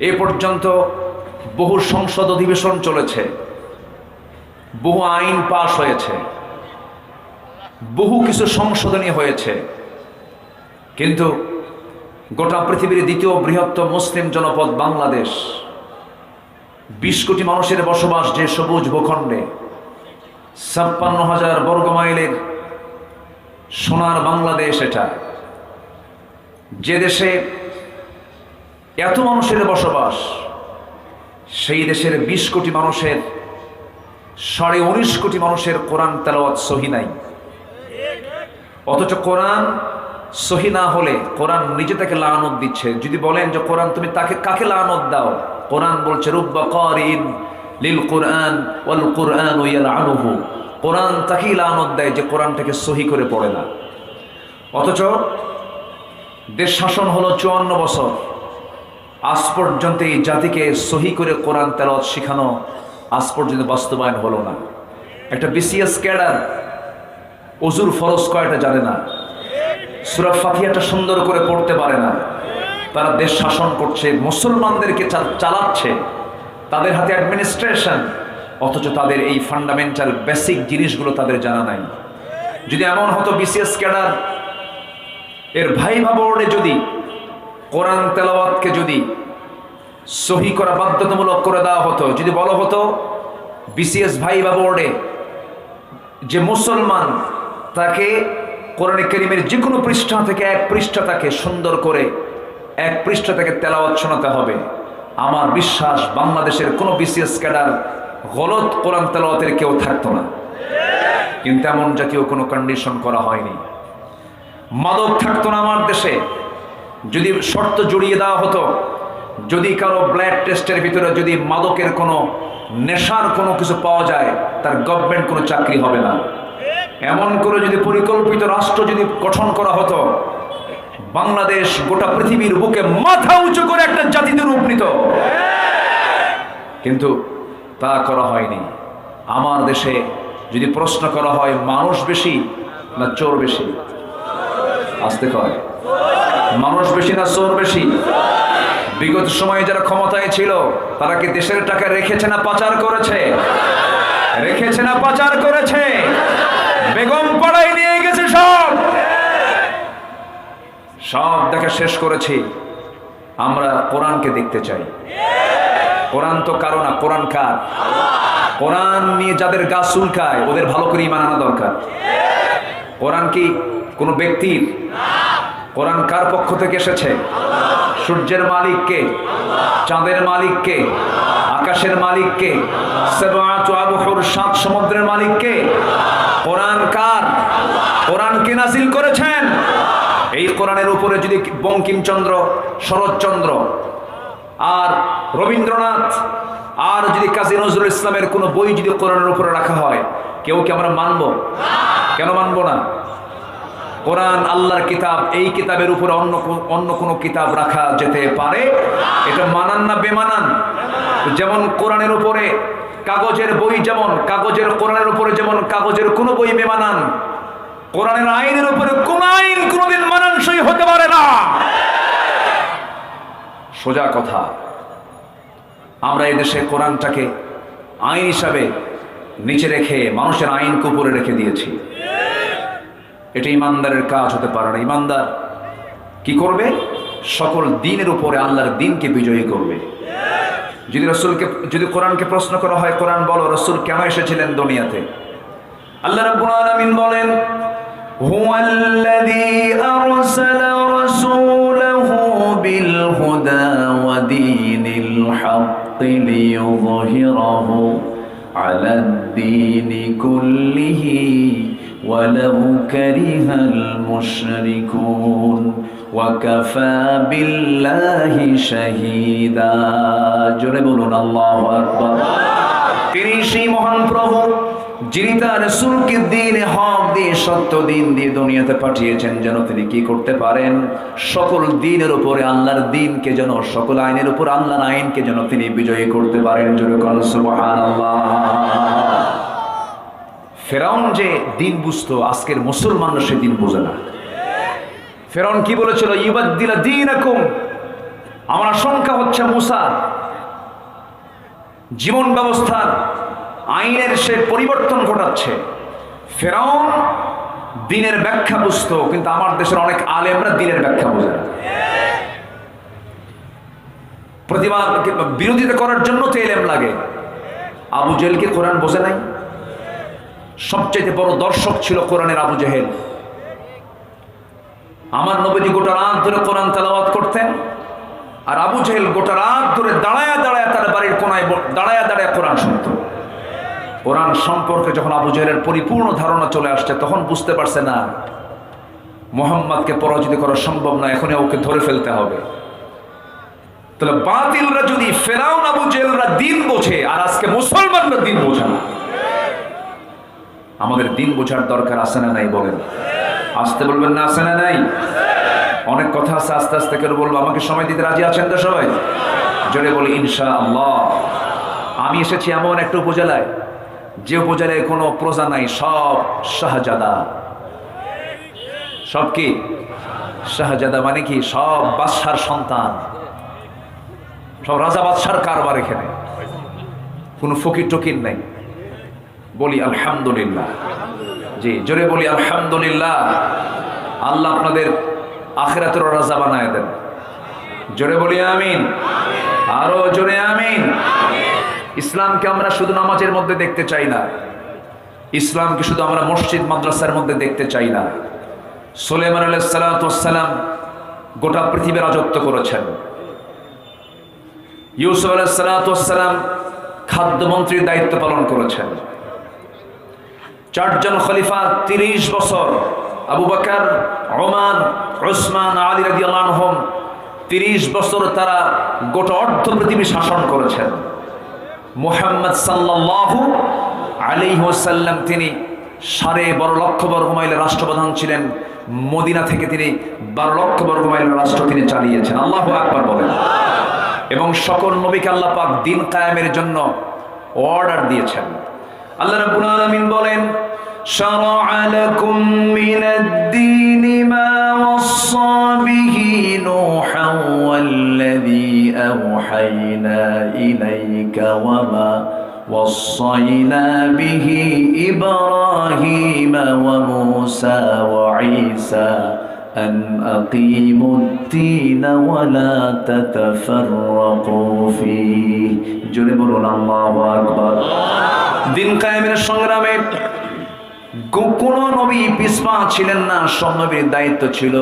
এ পর্যন্ত বহু সংসদ অধিবেশন চলেছে, বহু আইন পাশ হয়েছে, বহু কিছু সংশোধনী হয়েছে, কিন্তু গোটা পৃথিবীর দ্বিতীয় বৃহত্তম মুসলিম জনপদ বাংলাদেশ, বিশ কোটি মানুষের বসবাস যে সবুজ ভূখণ্ডে, ছাপ্পান্ন হাজার বর্গ মাইলের সোনার বাংলাদেশ এটা। যে দেশে এত মানুষের বসবাস, সেই দেশের বিশ কোটি মানুষের, সাড়ে উনিশ কোটি মানুষের কোরআন তেলাওয়াত সহি নাই। অথচ কোরআন সহি না হলে কোরআন নিজে তাকে লানত দিচ্ছে। যদি বলেন যে কোরআন তুমি তাকে কাকে লানত দাও? কোরআন বলছে, রুব্বা করিন লিল কোরআন ওয়াল কোরআন ইয়াল আনুহু কোরআন তাকেই লানত দেয় যে কোরআনটাকে সহি করে পড়ে না। অথচ দেশ শাসন হলো চুয়ান্ন বছর। আজ পর্যন্ত এই জাতিকে সহি করে কোরআন তেলত শিখানো আজ পর্যন্ত বাস্তবায়ন হলো না। একটা বিসিএস ক্যাডার অজুর ফরজ কয়টা জানে না? সুরা ফাতিহাটা সুন্দর করে পড়তে পারে না। তারা দেশ শাসন করছে, মুসলমানদেরকে চালাচ্ছে, তাদের হাতে অ্যাডমিনিস্ট্রেশন অথচ তাদের এই ফান্ডামেন্টাল বেসিক জিনিসগুলো তাদের জানা নাই। যদি এমন হতো বিসিএস ক্যাডার, এর ভাইভা বোর্ডে যদি কোরআন তেলাওয়াতকে যদি সহি করা বাধ্যতামূলক করে দেওয়া হতো, যদি বলা হতো বিসিএস ভাই বা বোর্ডে যে মুসলমান তাকে কোরআন করিমের যে কোনো পৃষ্ঠা থেকে এক পৃষ্ঠা তাকে সুন্দর করে, এক পৃষ্ঠা থেকে তেলাওয়াত শোনাতে হবে। আমার বিশ্বাস বাংলাদেশের কোনো বিসিএস ক্যাডার গলত কোরআন তেলাওয়াতের কেউ থাকতো না। কিন্তু এমন জাতীয় কোনো কন্ডিশন করা হয়নি। মাদক থাকতো না আমার দেশে। যদি শর্ত জড়িয়ে দেওয়া হতো, যদি কারও ব্লাড টেস্টের ভিতরে যদি মাদকের কোনো নেশার কোনো কিছু পাওয়া যায়, তার গভর্নমেন্ট কোনো চাকরি হবে না। এমন করে যদি পরিকল্পিত রাষ্ট্র যদি গঠন করা হতো, বাংলাদেশ গোটা পৃথিবীর বুকে মাথা উঁচু করে একটা জাতিতে রূপ নিত কিন্তু তা করা হয়নি। আমার দেশে যদি প্রশ্ন করা হয়, মানুষ বেশি না চোর বেশি? আসতে কয়। মানুষ বেশি না চোর বেশি? বিগত সময়ে যারা ক্ষমতায় ছিল, তারা কি দেশের টাকা রেখেছে না পাচার করেছে? রেখেছে না পাচার করেছে? বেগম পাড়ায় নিয়ে গেছে সব। সব দেখা শেষ করেছি। আমরা কোরআনকে দেখতে চাই। কোরআন তো কারও না, কোরআন কার? কোরআন নিয়ে যাদের গা চুলকায়, ওদের ভালো করে ইমান আনা দরকার। কোরআন কি কোনো ব্যক্তির? কোরআন কার পক্ষ থেকে এসেছে? সূর্যের মালিককে চাঁদের মালিককে আকাশের মালিককে সাত সমুদ্রের মালিককে কোরআন কার? কোরআন কে নাসিল করেছেন? এই কোরআনের উপরে যদি বঙ্কিমচন্দ্র, শরৎচন্দ্র আর রবীন্দ্রনাথ আর যদি কাজী নজরুল ইসলামের কোনো বই যদি কোরআনের উপরে রাখা হয়, কেউ কি আমরা মানব? কেন মানব না? কোরআন, আল্লাহর কিতাব, এই কিতাবের উপরে অন্য অন্য কোনো কিতাব রাখা যেতে পারে? এটা মানান না বেমানান? যেমন কোরআনের উপরে কাগজের বই যেমন, কাগজের কোরআনের উপরে যেমন কাগজের কোনো বই বেমানান, কোরআনের আইনের উপরে কোন আইন কোনোদিন মানানসই হতে পারে না। সোজা কথা, আমরা এদেশে দেশে কোরআনটাকে আইন হিসাবে নিচে রেখে মানুষের আইনকে উপরে রেখে দিয়েছি। এটা ইমানদারের কাজ হতে পারে না। ইমানদার কি করবে? সকল দিনের উপরে আল্লাহর দিনকে বিজয়ী করবে। যদি রসুলকে, যদি কোরআনকে প্রশ্ন করা হয়, কোরআন বলো, রসুল কেন এসেছিলেন দুনিয়াতে? আল্লাহ রাব্বুল আলামিন বলেন, হুয়াল্লাযী আরসালা রাসূলাহু বিল হুদা ওয়া দীনিল হক লিইয়ুযহিরাহু আলা দ্বীনি কুল্লিহি ولو كره المشركون وكفى بالله شهيدا جربنا الله أكبر তিনি সেই মহান প্রভু যিনি তার রসুলকে দিনে হক দিয়ে সত্য দিন দিয়ে দুনিয়াতে পাঠিয়েছেন যেন তিনি কি করতে পারেন সকল দিনের উপরে আল্লাহর দিনকে যেন সকল আইনের উপর আল্লাহর আইনকে যেন তিনি বিজয়ী করতে পারেন যেরকম সুবহানাল্লাহ ফেরাউন যে দিন বুঝতো, আজকের মুসলমানরা সে দিন বোঝে না। ফেরাউন কি বলেছিল? ইবাদ্দিলা দিনাকুম। আমার আশঙ্কা হচ্ছে মুসা, জীবন ব্যবস্থার, আইনের সে পরিবর্তন ঘটাচ্ছে। ফেরাউন দিনের ব্যাখ্যা বুঝত, কিন্তু আমার দেশের অনেক আলেমরা দিনের ব্যাখ্যা বোঝে না। প্রতিবাদ, বিরোধিতা করার জন্য তো এলেম লাগে। আবু জেলকে কোরআন বোঝে নাই? সবচেয়ে বড় দর্শক ছিল কোরআনের আবু জেহেল। আমার নবীজি গোটা রাত ধরে কোরআন তেলাওয়াত করতেন আর আবু জেহেল গোটা রাত ধরে দাঁড়ায়া দাঁড়ায় তার বাড়ির কোনায় দাঁড়ায়া দাঁড়ায় কোরআন শুনত। কোরআন সম্পর্কে যখন আবু জেহেলের পরিপূর্ণ ধারণা চলে আসছে, তখন বুঝতে পারছে না, মোহাম্মদকে পরাজিত করা সম্ভব না, এখনই ওকে ধরে ফেলতে হবে। তাহলে বাতিলরা যদি ফেরাউন, আবু জেলরা দিন বোঝে, আর আজকে মুসলমানরা দিন বোঝে না। আমাদের দিন বোঝার দরকার আছে না নাই বলেন। আসতে বলবেন না আছে না নাই? অনেক কথা আছে, আস্তে আস্তে করে বলব। আমাকে সময় দিতে রাজি আছেন তো সবাই? জোরে বলি ইনশা আল্লাহ আমি এসেছি এমন একটা উপজেলায়, যে উপজেলায় কোনো প্রজা নাই, সব শাহজাদা। সব কি? শাহজাদা মানে কি? সব বাদশার সন্তান। সব রাজা বাদশার কারবার এখানে। কোনো ফকির টকির নাই। বলি আলহামদুলিল্লাহ। জি, জোরে বলি আলহামদুলিল্লাহ। আল্লাহ আপনাদের আখেরাতের রাজা বানায় দেন। জোরে বলি আমিন। আরও জোরে আমিন। ইসলামকে আমরা শুধু নামাজের মধ্যে দেখতে চাই না। ইসলামকে শুধু আমরা মসজিদ, মাদ্রাসার মধ্যে দেখতে চাই না। সোলেমান আলাইসালাম গোটা পৃথিবী রাজত্ব করেছেন। ইউসুফ আলাইসালাম খাদ্যমন্ত্রীর দায়িত্ব পালন করেছেন। চারজন খলিফা তিরিশ বছর, Abu Bakr Omar Osman Ali রাজি আল্লাহম তিরিশ বছর তারা গোটা অর্ধ পৃথিবী শাসন করেছেন। মোহাম্মদ সাল্লাল্লাহু আলাইহি ওয়াসাল্লাম তিনি সাড়ে বারো লক্ষ বর্গ মাইলের রাষ্ট্রপ্রধান ছিলেন। মদিনা থেকে তিনি বারো লক্ষ বর্গ মাইলের রাষ্ট্র তিনি চালিয়েছেন। আল্লাহ আকবার বলেন। এবং সকল নবীকে আল্লাহ পাক দিন কায়েমের জন্য অর্ডার দিয়েছেন। আল্লাহ রাব্বুল আলামিন বলেন شرع لكم من الدين ما وصى به نوحا والذي أوحينا إليك وما وصينا به إبراهيم وموسى وعيسى أن أقيموا الدين ولا تتفرقوا فيه جربوا الله أكبر দিন কায়েমের সংগ্রামে গো- কোন নবী পিসপা ছিলেন না, সব নবীর দায়িত্ব ছিল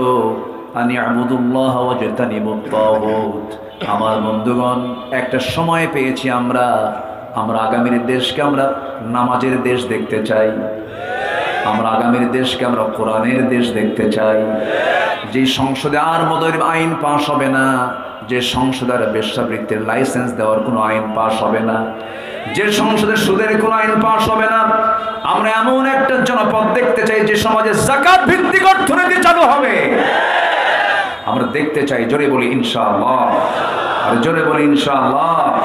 আমার বন্ধুগণ, একটা সময় পেয়েছি আমরা আমরা আগামীর দেশকে আমরা নামাজের দেশ দেখতে চাই। আমরা আগামীর দেশকে আমরা কোরআনের দেশ দেখতে চাই। যে সংসদে আর মদের আইন পাশ হবে না, যে সংসদে আর বেশ্যাবৃত্তির লাইসেন্স দেওয়ার কোনো আইন পাশ হবে না। যে সংসদে সুদের কোনো আইন পাশ হবে না। আমরা এমন একটা জনপদ দেখতে চাই যে সমাজে জাকাত ভিত্তিক অর্থনীতি চালু হবে। আমরা দেখতে চাই, জোরে বলি ইনশাআল্লাহ। আর জোরে বলি ইনশাআল্লাহ।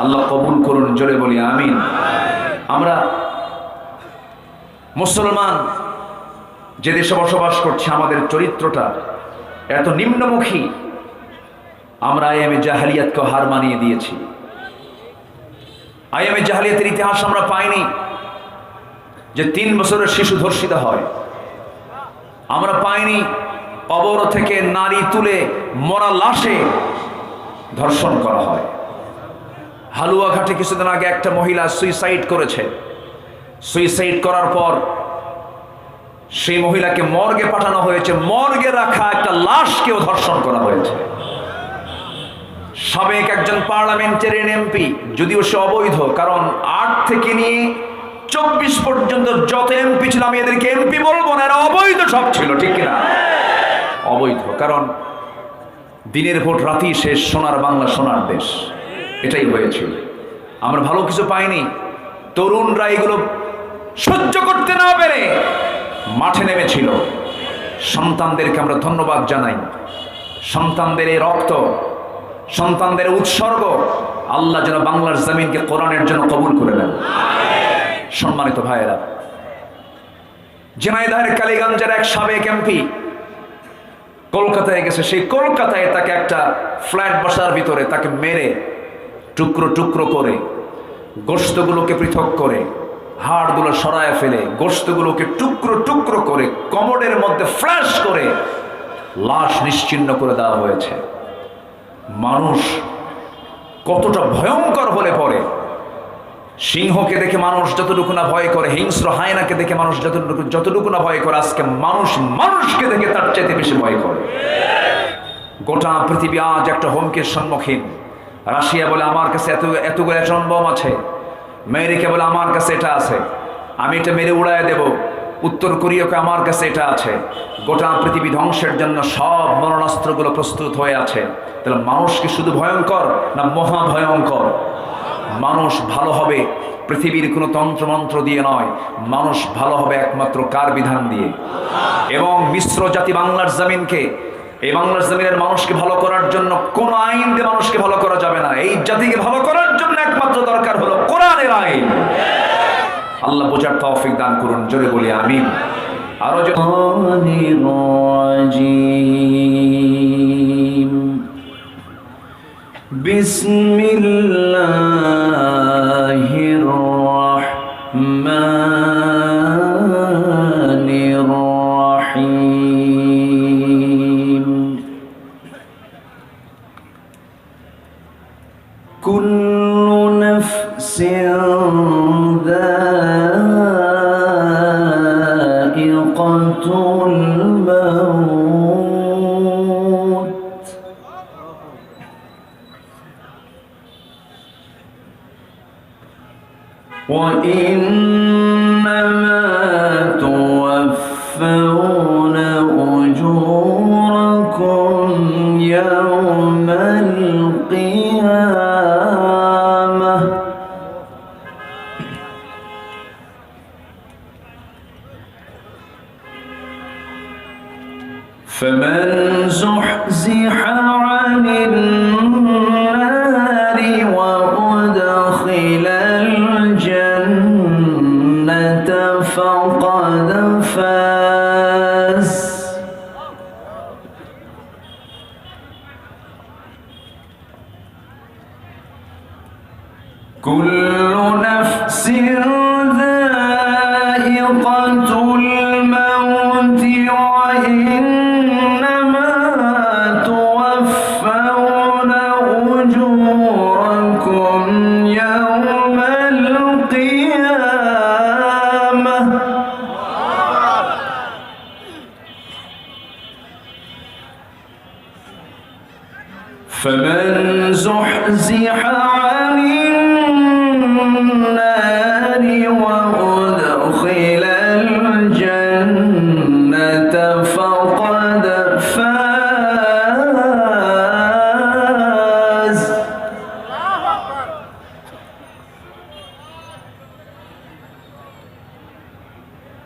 আল্লাহ কবুল করুন, জোরে বলি আমিন। আমরা মুসলমান যে দেশে বসবাস করছে, আমাদের চরিত্রটা এত নিম্নমুখী। আমরা আইএমএ জাহালিয়াতকে হার মানিয়ে দিয়েছি। আইএমএ জাহালিয়াতের ইতিহাস আমরা পাইনি যে তিন বছরের শিশু ধর্ষিত হয়। আমরা পাইনি কবর থেকে নারী তুলে মরা লাশে ধর্ষণ করা হয়। হালুয়াঘাটে কিছুদিন আগে একটা মহিলা সুইসাইড করেছে। সুইসাইড করার পর সেই মহিলাকে মর্গে পাঠানো হয়েছে। মর্গে রাখা একটা লাশকেও ধর্ষণ করা হয়েছে। সাবেক একজন পার্লামেন্টের এমপি, যদিও সে অবৈধ, কারণ আট থেকে নিয়ে চব্বিশ পর্যন্ত যত এমপি ছিল, আমি এদেরকে এমপি বলব না, এরা অবৈধ সব ছিল, ঠিক কিনা? অবৈধ, কারণ দিনের ভোট রাতি শেষ সোনার বাংলা, সোনার দেশ। এটাই হয়েছিল। আমরা ভালো কিছু পাইনি। তরুণরা এগুলো সহ্য করতে না পেরে মাঠে নেমেছিল। সন্তানদেরকে আমরা ধন্যবাদ জানাই। সন্তানদের এই রক্ত সন্তানদের উৎসর্গ, আল্লাহ যেন বাংলার জমিনকে কোরআনের জন্য কবুল করে দেন সম্মানিত ভাইয়েরা, ঝিনাইদহের কালীগঞ্জের এক সাবেক এমপি কলকাতায় গেছে। সেই কলকাতায় তাকে একটা ফ্ল্যাট বাসার ভিতরে তাকে মেরে টুকরো টুকরো করে গোস্তগুলোকে পৃথক করে, হাড়গুলো সরায় ফেলে গোস্তগুলোকে টুকরো টুকরো করে, কমোডের মধ্যে ফ্ল্যাশ করে লাশ নিশ্চিন্ন করে দেওয়া হয়েছে। মানুষ কতটা ভয়ঙ্কর হলে পড়ে। সিংহকে দেখে মানুষ যতটুকু না ভয় করে, হিংস্র হায়নাকে দেখে মানুষ যতটুকু যতটুকু না ভয় করে, আজকে মানুষ মানুষকে দেখে তার চাইতে বেশি ভয় করে। গোটা পৃথিবী আজ একটা হুমকির সম্মুখীন। রাশিয়া বলে, আমার কাছে এত এতগুলো অ্যাটম বম আছে। আমেরিকা বলে, আমার কাছে এটা আছে। আমি এটা মেরে উড়ায় দেব। উত্তর কোরিয়াকে আমার কাছে এটা আছে। গোটা পৃথিবী ধ্বংসের জন্য সব মরণাস্ত্রগুলো প্রস্তুত হয়ে আছে। তাহলে মানুষ কি শুধু ভয়ঙ্কর না মহা ভয়ঙ্কর? মানুষ ভালো হবে পৃথিবীর কোনো তন্ত্রমন্ত্র দিয়ে নয়। মানুষ ভালো হবে একমাত্র কার বিধান দিয়ে। এবং মিশ্র জাতি বাংলার জমিনকে, এই বাংলার জমিনের মানুষকে ভালো করার জন্য কোন আইন দিয়ে মানুষকে ভালো করা যাবে না। এই জাতিকে ভালো করার জন্য একমাত্র দরকার হলো কোরআনের আইন। আল্লাহ বোঝার তৌফিক দান করুন জোরে বলি আমিন আরো বিসমিল্লাহির রহমানির রহিম কুল্লু নাফসিন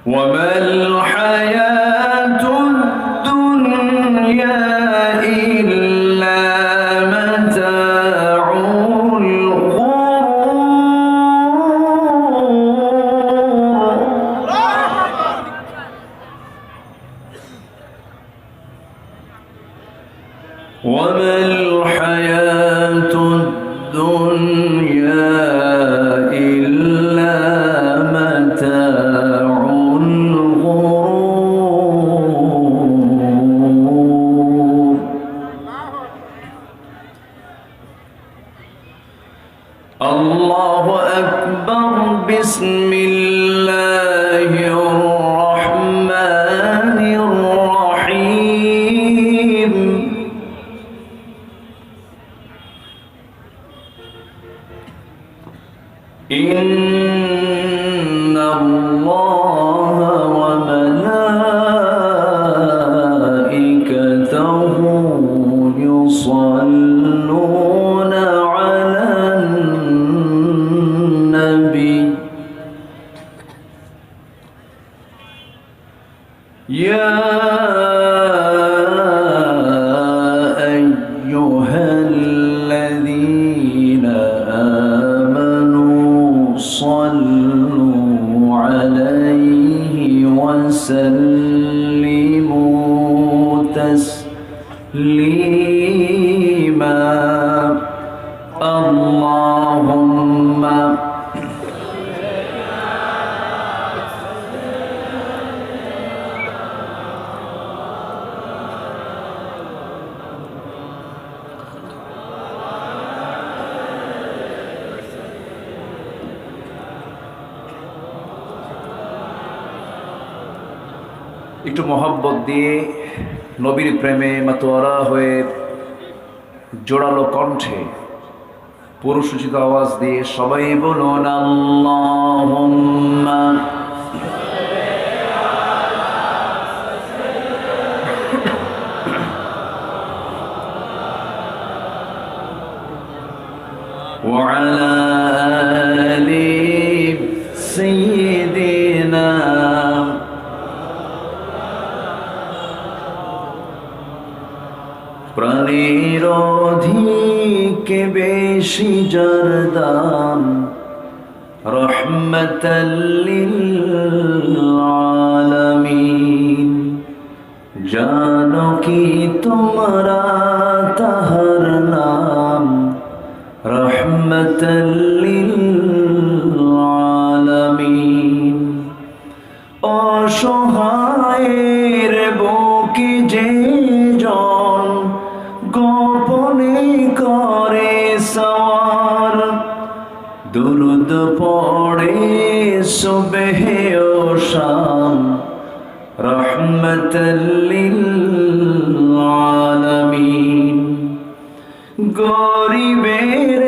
وما الحياة الدنيا একটু মহব্বত দিয়ে নবীর প্রেমে মাতোয়ারা হয়ে জোড়ালো কণ্ঠে পুরুষোচিত আওয়াজ দিয়ে সবাই বলুন, আল্লাহুম্মা প্রাণের অধিকে বেশি জরদাম রহমতাল্লিল আলামিন জানো কি তোমরা তাহার নাম? রহমতাল্লিল আলামিন অসহায়ের বুকে যে রহমতাল্লিল আলামিন গরিবের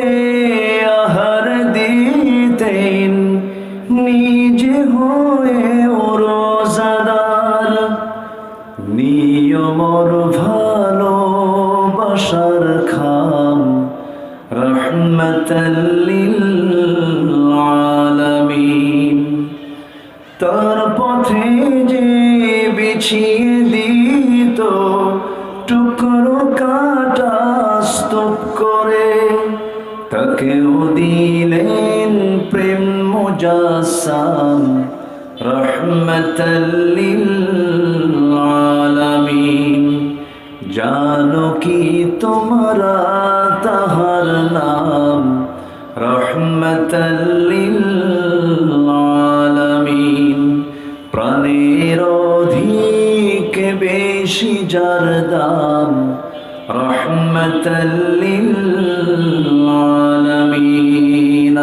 আহার দিতেন নিজে হয়ে রোজাদার। নিয়মর ভালোবাসার খাম রহমতাল্লিল মুজাসাম রহমতাল্লিল আলামিন জানো কি তোমরা তাহার নাম রহমতাল্লিল আলামিন প্রাণের অধিক বেশি যার দাম রহমতাল্লিল আলামিন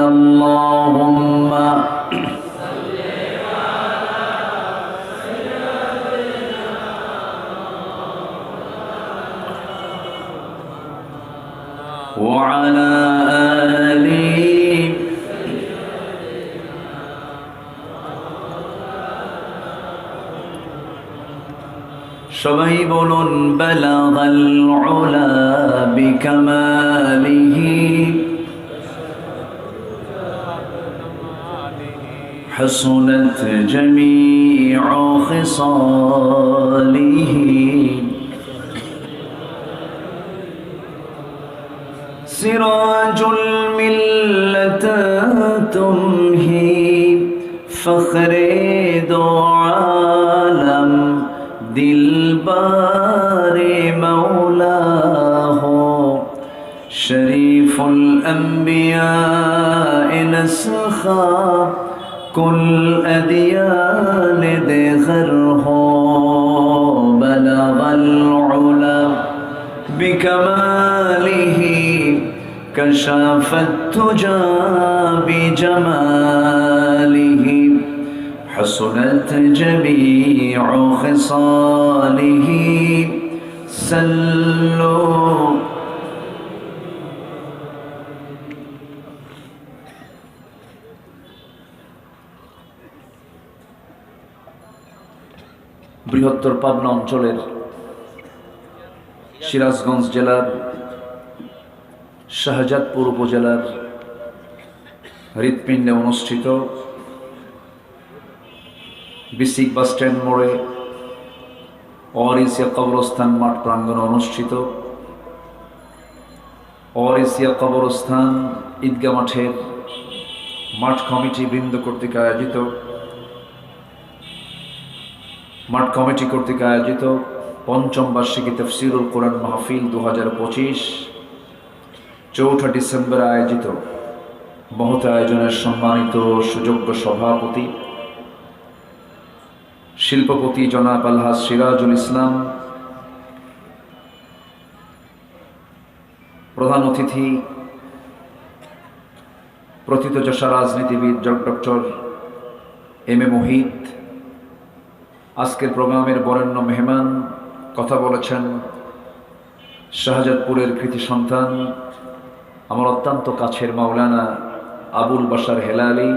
সবাই বলুন বালাগাল উলা বিকামালিহি حسنت جميع خصاله سراج الملة تمهي فخر دل باری مولا ہو شریف الانبیاء نسخا کل ادیان دے غر ہو بلغ العلا بکمالہی کشافت تجا بجمال حسنت جميع خصاله سلوا বৃহত্তর পাবনা অঞ্চলের সিরাজগঞ্জ জেলার শাহজাদপুর উপজেলার হৃৎপিণ্ডে অনুষ্ঠিত বিসিক বাস স্ট্যান্ড মোড়ে অরিসিয়া কবরস্থান মাঠ প্রাঙ্গণে অনুষ্ঠিত। অরিসিয়া কবরস্থান ঈদগা মাঠের মাঠ কমিটি বৃন্দ কর্তৃক আয়োজিত। মাঠ কমিটি কর্তৃক আয়োজিত পঞ্চম বার্ষিকী তফসিরুল কোরআন মাহফিল দু হাজার পঁচিশ। চৌঠা ডিসেম্বর আয়োজিত। মহত আয়োজনের সম্মানিত সুযোগ্য সভাপতি শিল্পপতি জনাব আলহাজ সিরাজুল ইসলাম, প্রধান অতিথি প্রথিতযশা রাজনীতিবিদ ডক্টর এম এ মোহিত আজকের প্রোগ্রামের বরেণ্য মেহমান, কথা বলেছেন শাহজাদপুরের কৃতি সন্তান, আমার অত্যন্ত কাছের মাওলানা আবুল বাসার হেলালি,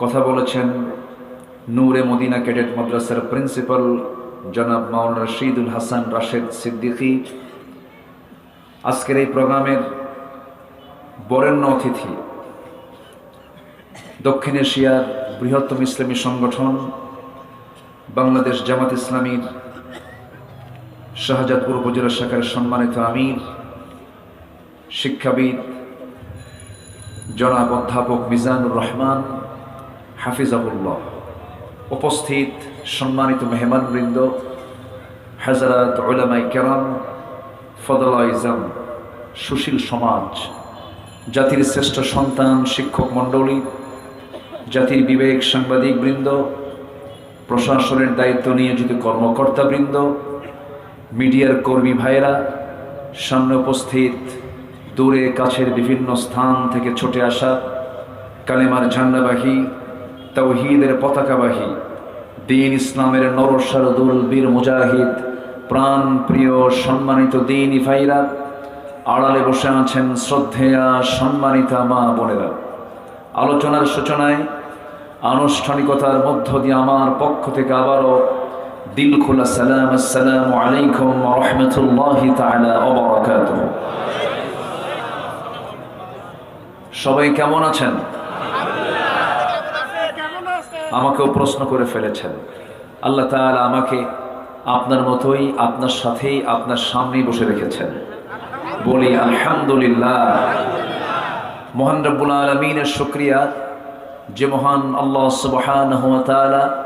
কথা বলেছেন নূরে মদিনা ক্যাডেট মাদ্রাসার প্রিন্সিপাল জনাব মাওলানা রশিদুল হাসান রাশেদ সিদ্দিকী। আজকের এই প্রোগ্রামের বরেণ্য অতিথি, দক্ষিণ এশিয়ার বৃহত্তম ইসলামী সংগঠন, বাংলাদেশ জামাত ইসলামীর শাহজাদপুর উপজেলা শাখার সম্মানিত আমির, শিক্ষাবিদ জনাব অধ্যাপক মিজানুর রহমান হাফিজাবুল্লাহ উপস্থিত সম্মানিত মেহমানবৃন্দ, হাজারাত ওলামাই কেরাম, ফদলা ইজাম সুশীল সমাজ, জাতির শ্রেষ্ঠ সন্তান শিক্ষক মণ্ডলী, জাতির বিবেক সাংবাদিকবৃন্দ প্রশাসনের দায়িত্ব নিয়োজিত কর্মকর্তাবৃন্দ মিডিয়ার কর্মী ভাইয়েরা, সামনে উপস্থিত দূরে কাছের বিভিন্ন স্থান থেকে ছুটে আসা কালেমার ঝান্ডাবাহী তৌহিদের পতাকাবাহী, দিন ইসলামের নরসারদুল বীর মুজাহিদ প্রাণ প্রিয় সম্মানিত দিন ইফাইরা আড়ালে বসে আছেন শ্রদ্ধেয়া সম্মানিতা মা বোনেরা। আলোচনার সূচনায় আনুষ্ঠানিকতার মধ্য দিয়ে আমার পক্ষ থেকে আবারও দিল খোলা সালাম, আসসালামু আলাইকুম রহমতুল্লাহি সবাই কেমন আছেন? আমাকেও প্রশ্ন করে ফেলেছেন। আল্লাহ তাআলা আমাকে আপনার মতোই, আপনার সাথেই, আপনার সামনেই বসে রেখেছেন। বলি, আলহামদুলিল্লাহ। মহান রব্বুল আলমিনের শুক্রিয়া যে মহান আল্লাহ তাআলা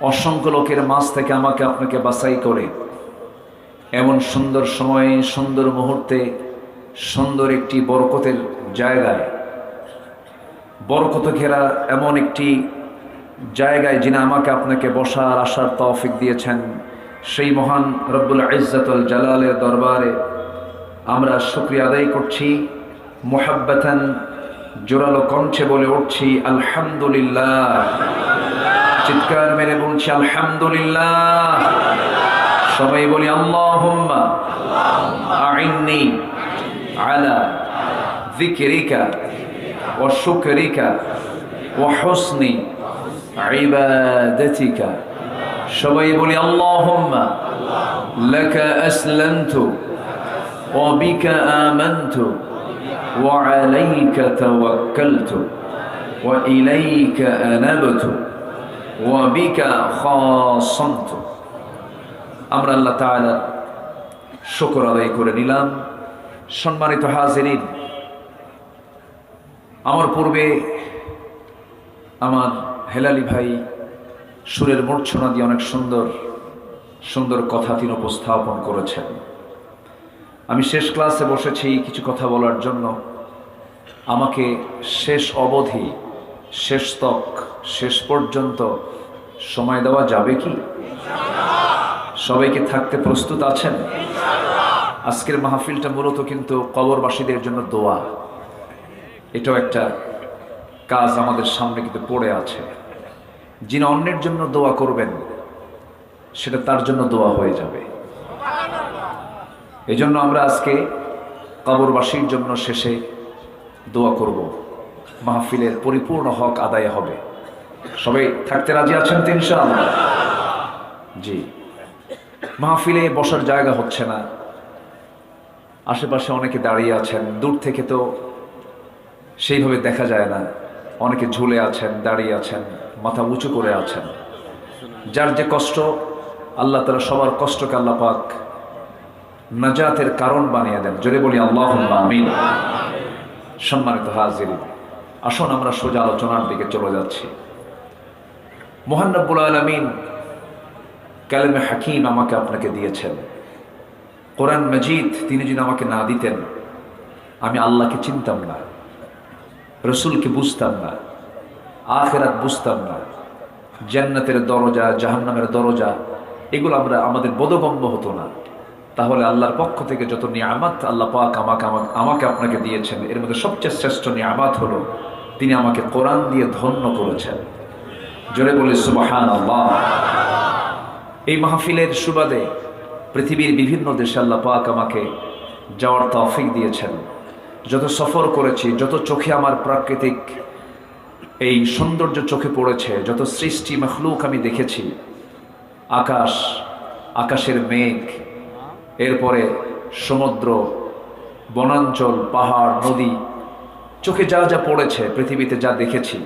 অসংখ্য লোকের মাঝ থেকে আমাকে আপনাকে বাছাই করে। এমন সুন্দর সময়ে, সুন্দর মুহূর্তে, সুন্দর একটি বরকতের জায়গায় বরকত ঘেরা এমন একটি জায়গায় যিনি আমাকে আপনাকে বসার আসার তৌফিক দিয়েছেন, সেই মহান রব্বুল ইজ্জাতুল জালালের দরবারে আমরা শুক্রিয়া আদায় করছি। মোহাব্বাতান জোরালো কণ্ঠে বলে উঠছি, আলহামদুলিল্লাহ। চিৎকার মেরে বলছি, আলহামদুলিল্লাহ। সবাই বলি আইন্নি আলা যিকরিকা ওয়া শুকরিকা ওয়া হুসনি ইবাদাতিকা সবাই বলি আল্লাহুম্মা লাকা আসলামতু ওয়া বিকা আমানতু ওয়া আলাইকা তাওয়াক্কালতু ওয়া ইলাইকা আনাবতু ওয়া বিকা খাসামতু আমরা আল্লাহ তাআলার শুকর আদায় করে নিলাম সম্মানিত হাজিরিন আমার পূর্বে আমার হেলালি ভাই সুরের মূর্ছনা দিয়ে অনেক সুন্দর সুন্দর কথা তিনি উপস্থাপন করেছেন। আমি শেষ ক্লাসে বসেছি কিছু কথা বলার জন্য। আমাকে শেষ অবধি, শেষ তক শেষ পর্যন্ত সময় দেওয়া যাবে কি? সবাইকে থাকতে প্রস্তুত আছেন? আজকের মাহফিলটা মূলত কিন্তু কবরবাসীদের জন্য দোয়া। এটাও একটা কাজ আমাদের সামনে কিন্তু পড়ে আছে। যিনি অন্যের জন্য দোয়া করবেন, সেটা তার জন্য দোয়া হয়ে যাবে। এই জন্য আমরা আজকে কবরবাসীর জন্য শেষে দোয়া করব। মাহফিলের পরিপূর্ণ হক আদায় হবে। সবাই থাকতে রাজি আছেন তো ইনশাআল্লাহ? জি। মাহফিলে বসার জায়গা হচ্ছে না। আশেপাশে অনেকে দাঁড়িয়ে আছেন, দূর থেকে তো সেইভাবে দেখা যায় না। অনেকে ঝুলে আছেন, দাঁড়িয়ে আছেন, মাথা উঁচু করে আছেন। যার যে কষ্ট, আল্লাহ তালা সবার কষ্টকে আল্লাহ পাক নাজাতের কারণ বানিয়ে দেন। জোরে বলি আল্লাহ আমিন। সম্মানিত হাজির আসুন আমরা সোজা আলোচনার দিকে চলে যাচ্ছি। মোহান্নবুল আলমিন কালেমে হাকিম আমাকে আপনাকে দিয়েছেন। কোরআন মজিদ, তিনি যদি আমাকে না দিতেন, আমি আল্লাহকে চিনতাম না। রসুলকে বুঝতাম না, আখেরাত বুঝতাম না, জান্নাতের দরজা, জাহান্নামের দরজা, এগুলো আমরা, আমাদের বোধগম্য হতো না। তাহলে আল্লাহর পক্ষ থেকে যত নিয়ামাত আল্লাহ পাক আমাকে আমাকে আপনাকে দিয়েছেন, এর মধ্যে সবচেয়ে শ্রেষ্ঠ নিয়ামাত হলো, তিনি আমাকে কোরআন দিয়ে ধন্য করেছেন। জোরে বলে সুবাহান আল্লাহ এই মাহফিলের সুবাদে পৃথিবীর বিভিন্ন দেশে আল্লাহ পাক আমাকে যাওয়ার তৌফিক দিয়েছেন। যত সফর করেছি, যত চোখে আমার প্রাকৃতিক এই সৌন্দর্য চোখে পড়েছে, যত সৃষ্টি মখলুক আমি দেখেছি, আকাশ, আকাশের মেঘ, এরপরে সমুদ্র, বনাঞ্চল, পাহাড়, নদী, চোখে যা যা পড়েছে, পৃথিবীতে যা দেখেছি,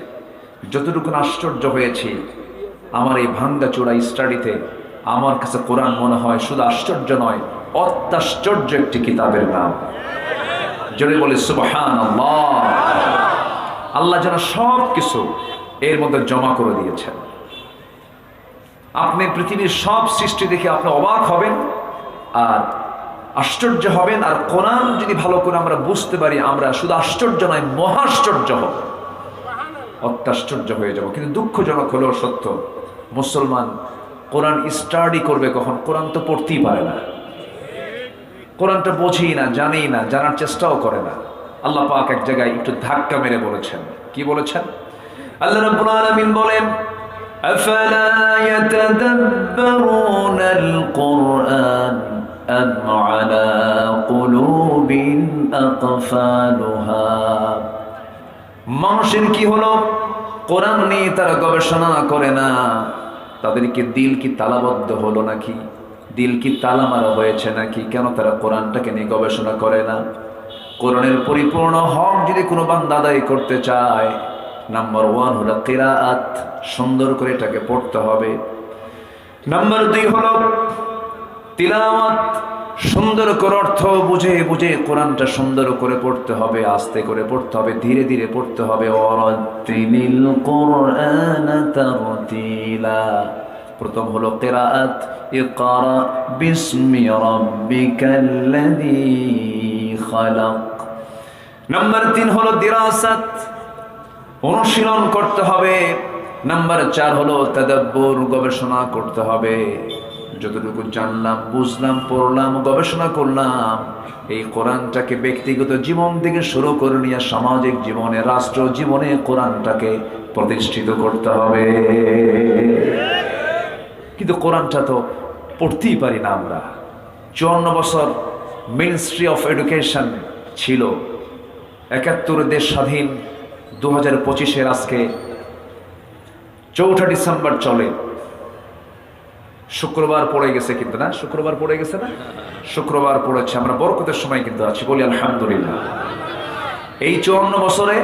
যতটুকু আশ্চর্য হয়েছি, আমার এই ভাঙ্গা চূড়া স্টাডিতে আমার কাছে কোরআন মনে হয় শুধু আশ্চর্য নয়, অত্যাশ্চর্য একটি কিতাবের নাম। জোরে বলে সুবহান আল্লাহ যেন সব কিছু এর মধ্যে জমা করে দিয়েছেন। আপনি পৃথিবীর সব সৃষ্টি দেখে আপনি অবাক হবেন, আর আশ্চর্য হবেন, আর কোরআন যদি ভালো করে আমরা বুঝতে পারি, আমরা শুধু আশ্চর্য নয়, মহাশ্চর্য হব। অত্যাশ্চর্য হয়ে যাব। কিন্তু দুঃখজনক হলেও সত্য, মুসলমান কোরআন স্টাডি করবে কখন? কোরআন তো পড়তেই পারে না। কোরআনটা বোঝেই না, জানেই না, জানার চেষ্টাও করে না। আল্লাহ পাক এক জায়গায় একটু ধাক্কা মেরে বলেছেন। কি বলেছেন? আল্লাহ রাব্বুল আলামিন বলেন, আফালা ইয়াতাদাব্বারুনাল কুরআন আম আলা কুলুবিন আকফালুহা? মানুষের কি হলো? কোরআন নিয়ে তারা গবেষণা করে না। তাদের কি দিল কি তালাবদ্ধ হলো নাকি? দিল কি তালা মারা হয়েছে নাকি? কেন তারা কোরআনটাকে নিয়ে গবেষণা করে না? কোরআনের পরিপূর্ণ হক যদি কোনো বান্দা করতে চায়, নাম্বার ওয়ান হলো কেরাত সুন্দর করে এটাকে পড়তে হবে। নাম্বার দুই হলো তিলাওয়াত, সুন্দর করে অর্থ বুঝে বুঝে কোরআনটা সুন্দর করে পড়তে হবে, আস্তে করে পড়তে হবে, ধীরে ধীরে পড়তে হবে। অরতিল কোরআন তারতিলা। প্রথম হলো কেরাত। ইকরা নাম্বার তিন হলো দিরাসাত। অনুশীলন করতে হবে। নাম্বার চার হলো তাদাব্বুর গবেষণা করতে হবে। যতটুকু জানলাম, বুঝলাম, পড়লাম, গবেষণা করলাম, এই কোরআনটাকে ব্যক্তিগত জীবন থেকে শুরু করে নিয়ে সামাজিক জীবনে রাষ্ট্র জীবনে কোরআনটাকে প্রতিষ্ঠিত করতে হবে। কিন্তু কোরআনটা তো পড়তেই পারি না আমরা। চুয়ান্ন বছর মিনিস্ট্রি অফ এডুকেশন ছিল। একাত্তর দেশ স্বাধীন দু হাজার পঁচিশের আজকে চৌঠা ডিসেম্বর চলে। শুক্রবার পড়ে গেছে কিন্তু না? শুক্রবার পড়ে গেছে না? শুক্রবার পড়েছে। আমরা বরকতের সময় কিন্তু আছি, বলি আলহামদুলিল্লাহ। এই চুয়ান্ন বছরে